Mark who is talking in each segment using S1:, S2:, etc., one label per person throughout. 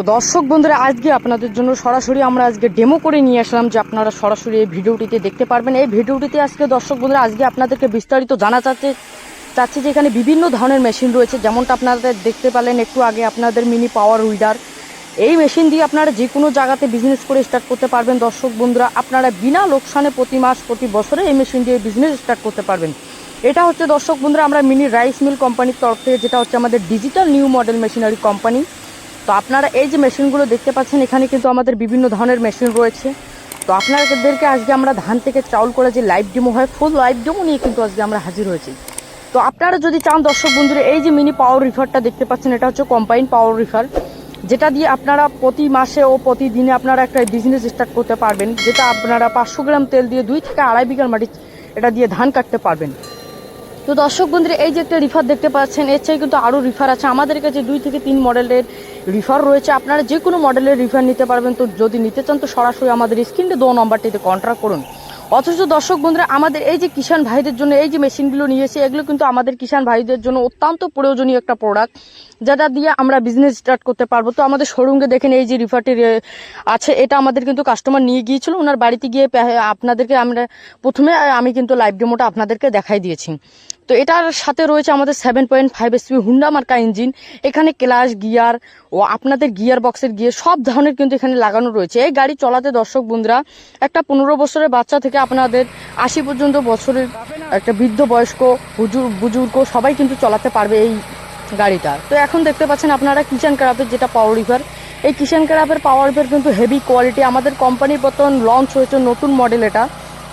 S1: তো দর্শক বন্ধুরা, আজকে আপনাদের জন্য সরাসরি আমরা আজকে ডেমো করে নিয়ে আসলাম যে আপনারা সরাসরি এই ভিডিওটিতে দেখতে পারবেন। এই ভিডিওটিতে আজকে দর্শক বন্ধুরা, আজকে আপনাদেরকে বিস্তারিত জানা চাচ্ছে চাচ্ছি যে এখানে বিভিন্ন ধরনের মেশিন রয়েছে। যেমনটা আপনাদের দেখতে পেলেন একটু আগে, আপনাদের মিনি পাওয়ার উইডার এই মেশিন দিয়ে আপনারা যে কোনো জায়গাতে বিজনেস করে স্টার্ট করতে পারবেন। দর্শক বন্ধুরা, আপনারা বিনা লোকসানে প্রতি মাস, প্রতি বছরে এই মেশিন দিয়ে বিজনেস স্টার্ট করতে পারবেন। এটা হচ্ছে দর্শক বন্ধুরা, আমরা মিনি রাইস মিল কোম্পানির তরফ থেকে, যেটা হচ্ছে আমাদের digital new model machinery company তো আপনারা এই যে মেশিনগুলো দেখতে পাচ্ছেন, এখানে কিন্তু আমাদের বিভিন্ন ধরনের মেশিন রয়েছে। তো আপনাদেরকে আজকে আমরা ধান থেকে চাউল করে যে লাইভ ডেমো হয় ফুল লাইভ ডেমো নিয়ে কিন্তু আজকে আমরা হাজির হয়েছি। তো আপনারা যদি চান দর্শক বন্ধুরা, এই যে মিনি পাওয়ার রিফারটা দেখতে পাচ্ছেন, এটা হচ্ছে কম্বাইন পাওয়ার রিফার যেটা দিয়ে আপনারা প্রতি মাসে ও প্রতিদিনে আপনারা একটা বিজনেস স্টার্ট করতে পারবেন, যেটা আপনারা পাঁচশো গ্রাম তেল দিয়ে দুই থেকে আড়াই বিঘার মাটি এটা দিয়ে ধান কাটতে পারবেন। তো দর্শক বন্ধুরা, এই যে একটা রিফার দেখতে পাচ্ছেন, এর চেয়ে কিন্তু আরও রিফার আছে। আমাদের কাছে দুই থেকে তিন মডেলের রিফার রয়েছে, আপনারা যে কোনো মডেলের রিফার নিতে পারবেন। তো যদি নিতে চান, তো সরাসরি আমাদের স্ক্রিনে দো নম্বরটিতে কন্ট্যাক্ট করুন। অথচ দর্শক বন্ধুরা, আমাদের এই যে কিষাণ ভাইদের জন্য এই যে মেশিনগুলো নিয়েছে এগুলো কিন্তু আমাদের কিষাণ ভাইদের জন্য অত্যন্ত প্রয়োজনীয় একটা প্রোডাক্ট যেটা দিয়ে আমরা বিজনেস স্টার্ট করতে পারব। তো আমাদের শোরুমকে দেখেন, এই যে রিফারটি আছে, এটা আমাদের কিন্তু কাস্টমার নিয়ে গিয়েছিল, ওনার বাড়িতে গিয়ে, আপনাদেরকে আমরা প্রথমে, আমি কিন্তু লাইভ ডেমোটা আপনাদেরকে দেখাই দিয়েছি। তো এটার সাথে রয়েছে আমাদের seven point five HP Honda মার্কা ইঞ্জিন এখানে ক্লাস গিয়ার ও আপনাদের গিয়ার বক্সের গিয়ার সব ধরনের কিন্তু এখানে লাগানো রয়েছে। এই গাড়ি চলাতে দর্শক বন্ধুরা, একটা পনেরো বছরের বাচ্চা থেকে আপনাদের আশি পর্যন্ত বছরের একটা বৃদ্ধ বয়স্ক বুজুর্গ বুজুর্গ সবাই কিন্তু চলাতে পারবে এই গাড়িটা। তো এখন দেখতে পাচ্ছেন আপনারা কিষান ক্রাফের যেটা পাওয়ার রিভার এই কিষান ক্রাফের পাওয়ার রিভার কিন্তু হেভি কোয়ালিটি আমাদের কোম্পানির বর্তমান লঞ্চ হয়েছে নতুন মডেল এটা।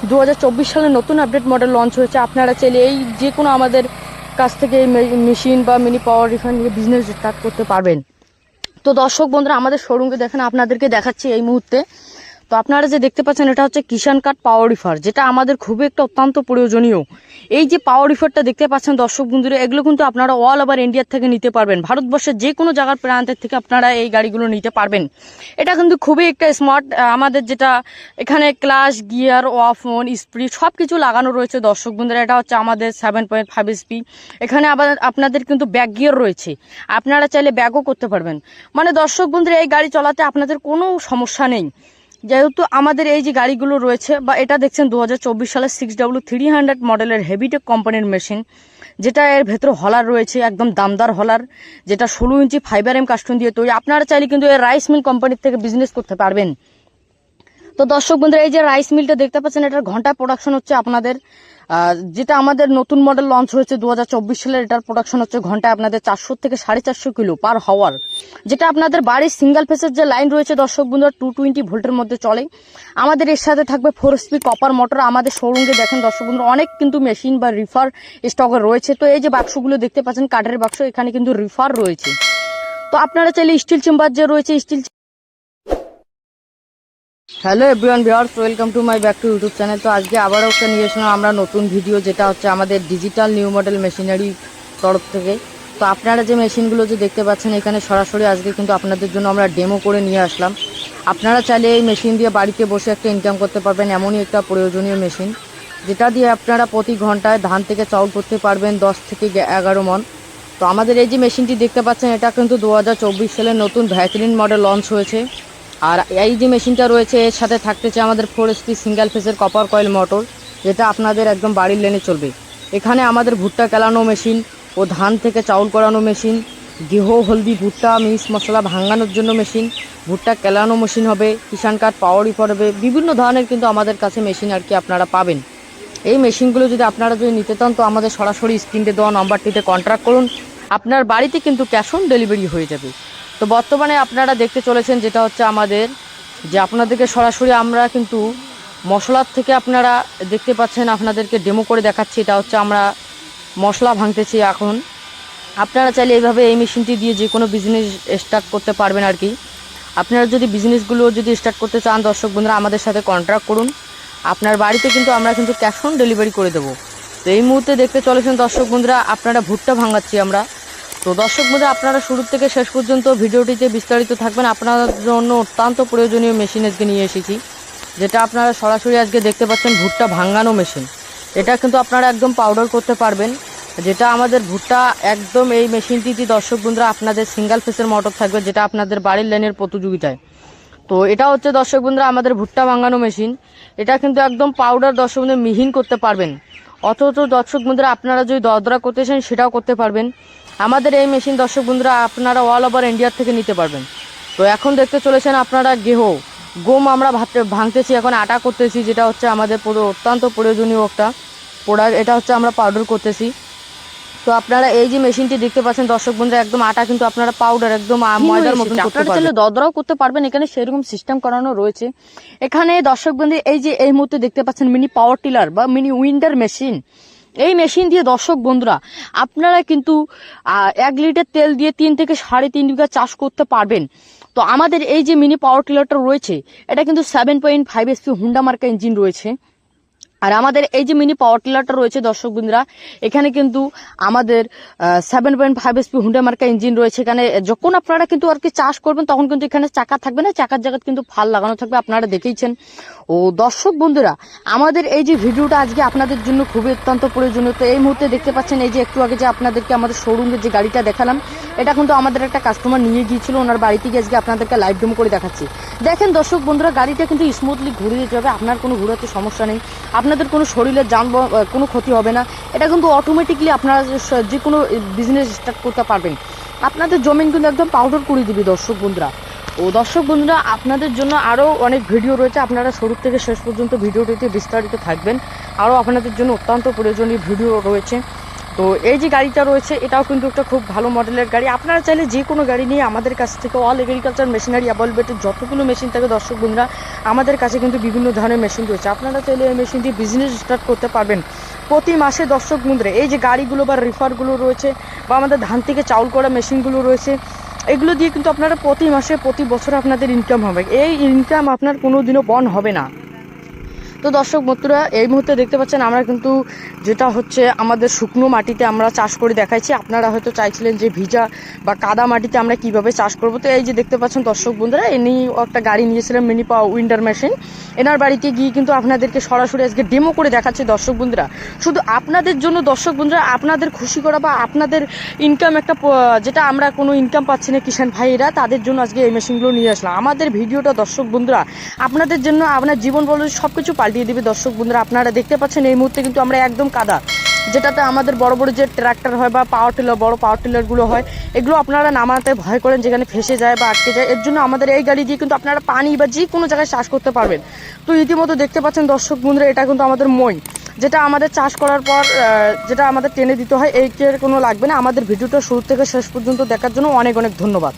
S1: দু হাজার চব্বিশ সালে নতুন আপডেট মডেল লঞ্চ হয়েছে। আপনারা চাইলে এই যে কোনো আমাদের কাছ থেকে মেশিন বা মিনি পাওয়ার রিফার নিয়ে বিজনেস স্টার্ট করতে পারবেন। তো দর্শক বন্ধুরা, আমাদের শোরুমকে দেখেন, আপনাদেরকে দেখাচ্ছি এই মুহূর্তে। তো আপনারা যে দেখতে পাচ্ছেন, এটা হচ্ছে কিষান কার্ড পাওয়ার রিফার, যেটা আমাদের খুবই একটা অত্যন্ত প্রয়োজনীয়। এই যে পাওয়ার রিফারটা দেখতে পাচ্ছেন দর্শক বন্ধুরা, এগুলো কিন্তু আপনারা অল ওভার ইন্ডিয়ার থেকে নিতে পারবেন। ভারতবর্ষের যে কোনো জায়গার প্রান্তের থেকে আপনারা এই গাড়িগুলো নিতে পারবেন। এটা কিন্তু খুবই একটা স্মার্ট আমাদের যেটা এখানে ক্লাস গিয়ার অফ অন স্প্রিট সব কিছু লাগানো রয়েছে দর্শক বন্ধুরা। এটা হচ্ছে আমাদের সেভেন পয়েন্ট ফাইভ এসপি এখানে আবার আপনাদের কিন্তু ব্যাক গিয়ার রয়েছে। আপনারা চাইলে ব্যাগও করতে পারবেন। মানে দর্শক বন্ধুরা, এই গাড়ি চলাতে আপনাদের কোনো সমস্যা নেই। যেহেতু আমাদের এই যে গাড়িগুলো রয়েছে, বা এটা দেখছেন দু হাজার চব্বিশ সালের সিক্স ডাব্লু থ্রি হান্ড্রেড মডেলের হেভিটেক কোম্পানির মেশিন যেটা এর ভেতরে হলার রয়েছে, একদম দামদার হলার যেটা ষোলো ইঞ্চি ফাইবার এম কাস্টন দিয়ে তৈরি। আপনারা চাইলে কিন্তু এর রাইস মিল কোম্পানির থেকে বিজনেস করতে পারবেন। তো দর্শক বন্ধুরা, এই যে রাইস মিলটা দেখতে পাচ্ছেন, এটার ঘণ্টা প্রোডাকশন হচ্ছে আপনাদের যেটা আমাদের নতুন মডেল লঞ্চ হয়েছে দু সালের, এটার প্রোডাকশন হচ্ছে ঘন্টায় আপনাদের চারশো থেকে সাড়ে চারশো কিলো পার হাওয়ার যেটা আপনাদের বাড়ির সিঙ্গেল ফেসের যে লাইন রয়েছে, দর্শক বন্ধুরা টু টোয়েন্টি ভোল্টের মধ্যে চলে। আমাদের এর সাথে থাকবে ফোর স্পি কপার মোটর আমাদের শোরুমকে দেখেন দর্শক বন্ধুরা, অনেক কিন্তু মেশিন বা রিফার স্টকে রয়েছে। তো এই যে বাক্সগুলো দেখতে পাচ্ছেন, কাঠের বাক্স, এখানে কিন্তু রিফার রয়েছে। তো আপনারা চাইলে স্টিল চেম্বার যে রয়েছে steel hello everyone viewers, welcome to my back to YouTube channel. তো আজকে আবারও একটা নিয়ে এসলাম আমরা নতুন ভিডিও, যেটা হচ্ছে আমাদের ডিজিটাল নিউ মডেল মেশিনারি তরফ থেকে। তো আপনারা যে মেশিনগুলো যে দেখতে পাচ্ছেন, এখানে সরাসরি আজকে কিন্তু আপনাদের জন্য আমরা ডেমো করে নিয়ে আসলাম। আপনারা চাইলে এই মেশিন দিয়ে বাড়িতে বসে একটা ইনকাম করতে পারবেন, এমনই একটা প্রয়োজনীয় মেশিন যেটা দিয়ে আপনারা প্রতি ঘন্টায় ধান থেকে চাউল করতে পারবেন দশ থেকে এগারো মন। তো আমাদের এই যে মেশিনটি দেখতে পাচ্ছেন, এটা কিন্তু দু হাজার চব্বিশ সালে নতুন ভ্যাকলিন মডেল লঞ্চ হয়েছে। আর এই যে মেশিনটা রয়েছে, এর সাথে থাকতেছে আমাদের ফোর এসপি সিঙ্গেল ফেসের কপার কয়েল মোটর যেটা আপনাদের একদম বাড়ির লেনে চলবে। এখানে আমাদের ভুট্টা কেলানো মেশিন ও ধান থেকে চাউল করানো মেশিন, গেহ, হলদি, ভুট্টা, মিক্স মশলা ভাঙানোর জন্য মেশিন, ভুট্টা কেলানো মেশিন হবে কিষান কার্ড পাওয়ার রিফার হবে, বিভিন্ন ধরনের কিন্তু আমাদের কাছে মেশিন আর কি আপনারা পাবেন। এই মেশিনগুলো যদি আপনারা যদি নিতে চান, তো আমাদের সরাসরি স্ক্রিনে দেওয়া নাম্বারটিতে কন্ট্যাক্ট করুন। আপনার বাড়িতে কিন্তু ক্যাশ অন ডেলিভারি হয়ে যাবে। তো বর্তমানে আপনারা দেখতে চলেছেন যেটা হচ্ছে আমাদের যে আপনাদেরকে সরাসরি আমরা কিন্তু মশলার থেকে আপনারা দেখতে পাচ্ছেন, আপনাদেরকে ডেমো করে দেখাচ্ছি। এটা হচ্ছে আমরা মশলা ভাঙতেছি এখন। আপনারা চাইলে এইভাবে এই মেশিনটি দিয়ে যে কোনো বিজনেস স্টার্ট করতে পারবেন আর কি। আপনারা যদি বিজনেসগুলো যদি স্টার্ট করতে চান, দর্শক বন্ধুরা, আমাদের সাথে কন্ট্যাক্ট করুন। আপনার বাড়িতে কিন্তু আমরা কিন্তু ক্যাশ অন ডেলিভারি করে দেবো। তো এই মুহূর্তে দেখতে চলেছেন দর্শক বন্ধুরা, আপনারা ভুট্টা ভাঙাচ্ছি আমরা। তো দর্শক বন্ধুরা, আপনারা শুরু থেকে শেষ পর্যন্ত ভিডিওটিতে বিস্তারিত থাকবেন। আপনাদের জন্য অত্যন্ত প্রয়োজনীয় মেশিন আজকে নিয়ে এসেছি, যেটা আপনারা সরাসরি আজকে দেখতে পাচ্ছেন ভুট্টা ভাঙানো মেশিন এটা কিন্তু আপনারা একদম পাউডার করতে পারবেন, যেটা আমাদের ভুট্টা একদম এই মেশিনটিতে দর্শক বন্ধুরা, আপনাদের সিঙ্গেল ফেসের মোটর থাকবে, যেটা আপনাদের বাড়ির লাইনের প্রতিযোগিতায়। তো এটা হচ্ছে দর্শক বন্ধুরা, আমাদের ভুট্টা ভাঙানো মেশিন এটা কিন্তু একদম পাউডার দর্শক বন্ধুরা মিহিন করতে পারবেন। অথচ দর্শক বন্ধুরা, আপনারা যদি দরদরা করতে চান, সেটাও করতে পারবেন। আমাদের এই মেশিন দর্শক বন্ধুরা আপনারা অল ওভার ইন্ডিয়ার থেকে নিতে পারবেন। তো এখন দেখতে চলেছেন আপনারা গেহ। গম আমরা ভাতে ভাঙতেছি এখন আটা করতেছি যেটা হচ্ছে আমাদের পুরো- অত্যন্ত প্রয়োজনীয় একটা প্রোডাক্ট এটা হচ্ছে আমরা পাউডার করতেছি। তো আপনারা এই যে মেশিনটি দেখতে পাচ্ছেন দর্শক বন্ধুরা একদম আটা কিন্তু আপনারা পাউডার একদম ময়দার মতন করতে পারবেন
S2: চাইলে
S1: দদরাও করতে পারবেন এখানে সেরকম সিস্টেম করানো রয়েছে। এখানে দর্শক বন্ধু এই যে এই মুহূর্তে দেখতে পাচ্ছেন মিনি পাওয়ার টিলার বা মিনি উইন্ডার মেশিন এই মেশিন দিয়ে দর্শক বন্ধুরা, আপনারা কিন্তু এক লিটার তেল দিয়ে তিন থেকে সাড়ে তিন বিঘা চাষ করতে পারবেন। তো আমাদের এই যে মিনি পাওয়ার টিলারটা রয়েছে, এটা কিন্তু seven point five HP Honda মার্কা ইঞ্জিন রয়েছে। আর আমাদের এই যে মিনি পাওয়ার টিলারটা রয়েছে দর্শক বন্ধুরা এখানে কিন্তু আমাদের seven point five HP Honda মার্কা ইঞ্জিন রয়েছে। এখানে যখন আপনারা কিন্তু আর কি চাষ করবেন, তখন কিন্তু এখানে চাকা থাকবে না। চাকার জায়গায় কিন্তু ফাল লাগানো থাকবে, আপনারা দেখেইছেন। ও দর্শক বন্ধুরা আমাদের এই যে ভিডিওটা আজকে আপনাদের জন্য খুবই অত্যন্ত প্রয়োজনীয়। তো এই মুহূর্তে দেখতে পাচ্ছেন, এই যে একটু আগে যে আপনাদেরকে আমাদের শোরুমের যে গাড়িটা দেখালাম, এটা কিন্তু আমাদের একটা কাস্টমার নিয়ে গিয়েছিল। ওনার বাড়িতে গিয়ে আজকে আপনাদেরকে লাইভ ডেমো করে দেখাচ্ছি। দেখেন দর্শক বন্ধুরা গাড়িটা কিন্তু স্মুথলি ঘুরে যেতে হবে। আপনার কোনো ঘুরাতে সমস্যা নেই। আপনাদের কোনো শরীরে যান কোনো ক্ষতি হবে না, এটা কিন্তু অটোমেটিকলি আপনারা যে- কোনো বিজনেস স্টার্ট করতে পারবেন। আপনাদের জমিন কিন্তু একদম পাউডার করে দিবি দর্শক বন্ধুরা। ও দর্শক বন্ধুরা, আপনাদের জন্য আরও অনেক ভিডিও রয়েছে, আপনারা শুরু থেকে শেষ পর্যন্ত ভিডিওটিতে বিস্তারিত থাকবেন। আরও আপনাদের জন্য অত্যন্ত প্রয়োজনীয় ভিডিও রয়েছে। তো এই যে গাড়িটা রয়েছে, এটাও কিন্তু একটা খুব ভালো মডেলের গাড়ি। আপনারা চাইলে যে কোনো গাড়ি নিয়ে আমাদের কাছ থেকে অল এগ্রিকালচার মেশিনারি অ্যাভেলেবেল যতগুলো মেশিন থাকে, দর্শক বন্ধুরা, আমাদের কাছে কিন্তু বিভিন্ন ধরনের মেশিন রয়েছে। আপনারা চাইলে এই মেশিন দিয়ে বিজনেস স্টার্ট করতে পারবেন। প্রতি মাসে দর্শক বন্ধুরা, এই যে গাড়িগুলো বা রিফারগুলো রয়েছে, বা আমাদের ধান থেকে চাউল করা মেশিনগুলো রয়েছে, এগুলো দিয়ে কিন্তু আপনারা প্রতি মাসে, প্রতি বছর আপনাদের ইনকাম হবে। এই ইনকাম আপনার কোনো দিনও বন হবে না। তো দর্শক বন্ধুরা, এই মুহূর্তে দেখতে পাচ্ছেন আমরা কিন্তু যেটা হচ্ছে আমাদের শুকনো মাটিতে আমরা চাষ করে দেখাইছি। আপনারা হয়তো চাইছিলেন যে ভিজা বা কাদা মাটিতে আমরা কীভাবে চাষ করব। তো এই যে দেখতে পাচ্ছেন দর্শক বন্ধুরা এনি একটা গাড়ি নিয়েছিলাম মিনি পাওয়ার উইন্ডার মেশিন। এনার বাড়িতে গিয়ে কিন্তু আপনাদেরকে সরাসরি আজকে ডেমো করে দেখাচ্ছে দর্শক বন্ধুরা। শুধু আপনাদের জন্য দর্শক বন্ধুরা, আপনাদের খুশি করা বা আপনাদের ইনকাম একটা যেটা আমরা কোনো ইনকাম পাচ্ছি না কিষাণ ভাইয়েরা, তাদের জন্য আজকে এই মেশিনগুলো নিয়ে আসলাম। আমাদের ভিডিওটা দর্শক বন্ধুরা, আপনাদের জন্য আপনার জীবন বল সব কিছু পাল্টিয়ে দিবে। দর্শক বন্ধুরা, আপনারা দেখতে পাচ্ছেন এই মুহূর্তে কিন্তু আমরা একদম কাদা, যেটাতে আমাদের বড় বড় যে ট্রাক্টর হয় বা পাওয়ার টিলার, বড় পাওয়ার টিলারগুলো হয়, এগুলো আপনারা নামাতে ভয় করেন, যেখানে ফেসে যায় বা আটকে যায়। এর জন্য আমাদের এই গাড়ি দিয়ে কিন্তু আপনারা পানি বা যে কোনো জায়গায় চাষ করতে পারবেন। তো ইতিমধ্যে দেখতে পাচ্ছেন দর্শক বন্ধুরা, এটা কিন্তু আমাদের মই যেটা আমাদের চাষ করার পর যেটা আমাদের টেনে দিতে হয় এইটার কোনো লাগবে না। আমাদের ভিডিওটা শুরু থেকে শেষ পর্যন্ত দেখার জন্য অনেক অনেক ধন্যবাদ।